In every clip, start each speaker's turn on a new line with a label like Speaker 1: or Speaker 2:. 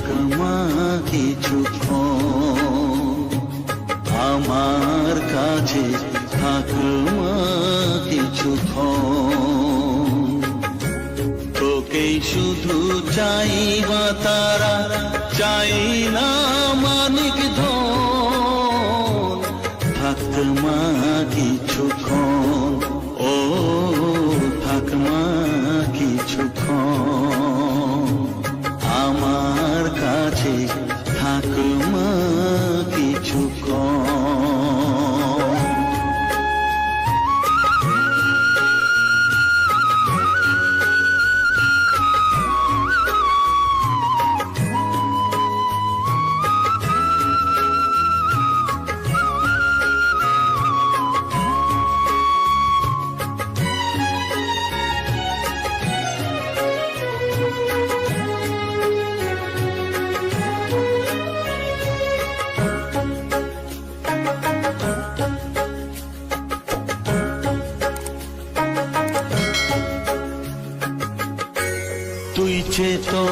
Speaker 1: থাক মা কিছুক্ষণ আমার কাছে থাক মা কিছুক্ষণ তোকেই শুধু চাই না মানিক ধন। থাক মা কিছুক্ষণ কাছে থাক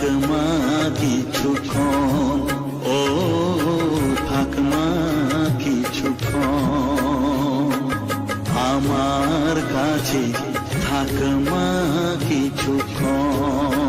Speaker 1: থাক মা কিছুক্ষণ ও আমার কাছে থাক মা কিছুক্ষণ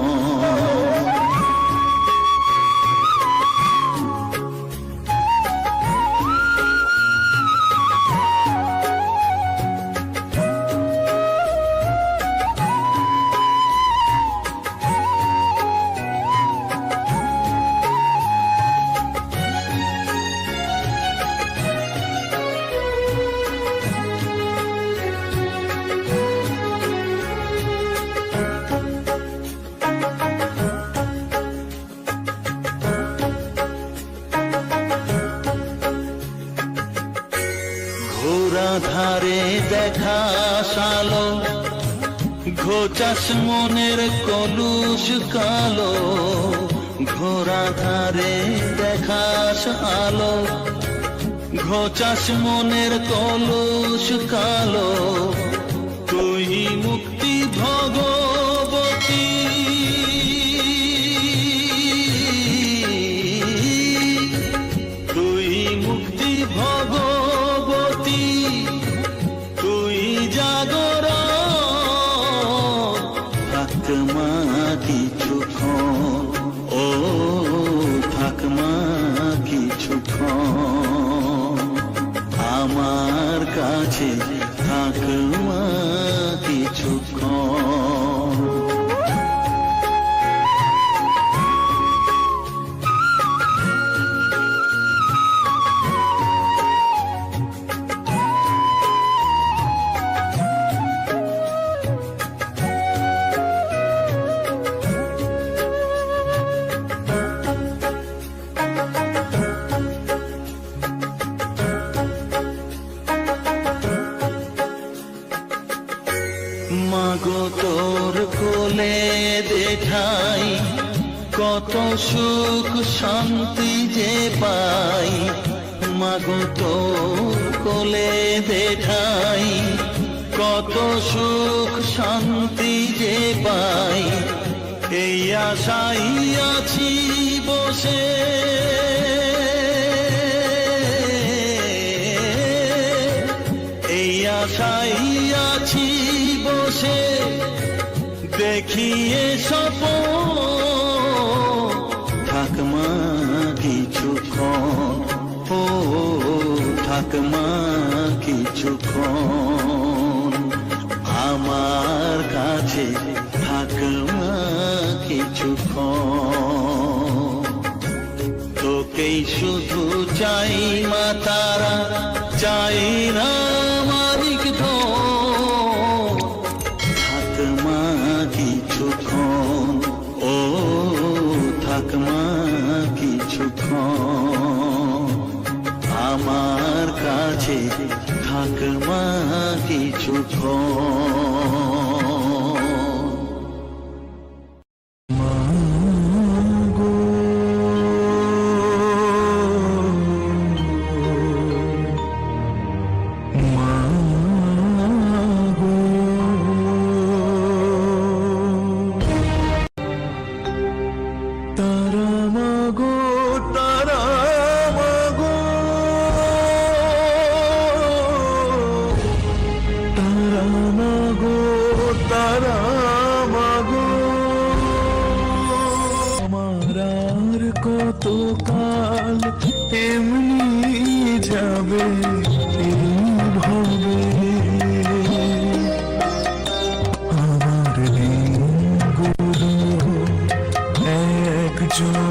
Speaker 1: দেখা সালো ঘোচাস মনের কলুষ কালো, ঘোড়া ধারে দেখাস আলো ঘোচাস মনের কলুষ কালো, তুই মুক্তি 13. কত সুখ শান্তি যে পাই, মাগো তোর কোলে দেখাই। কত সুখ শান্তি যে পাই, এই আশাই আছি বসে। এই আশাই আছি বসে, দেখিয়ে সপ থাক কিছুক্ষণ আমার কাছে থাকমা কিছুক্ষণ তোকেই শুধু চাই মা তারা, চাই না মালিক থাক মা কিছুক্ষণ ও থাকমা কিছুক্ষণ পাশে থাক মা
Speaker 2: কাল এমনি যাবে এইভাবে আমার গুরু একজন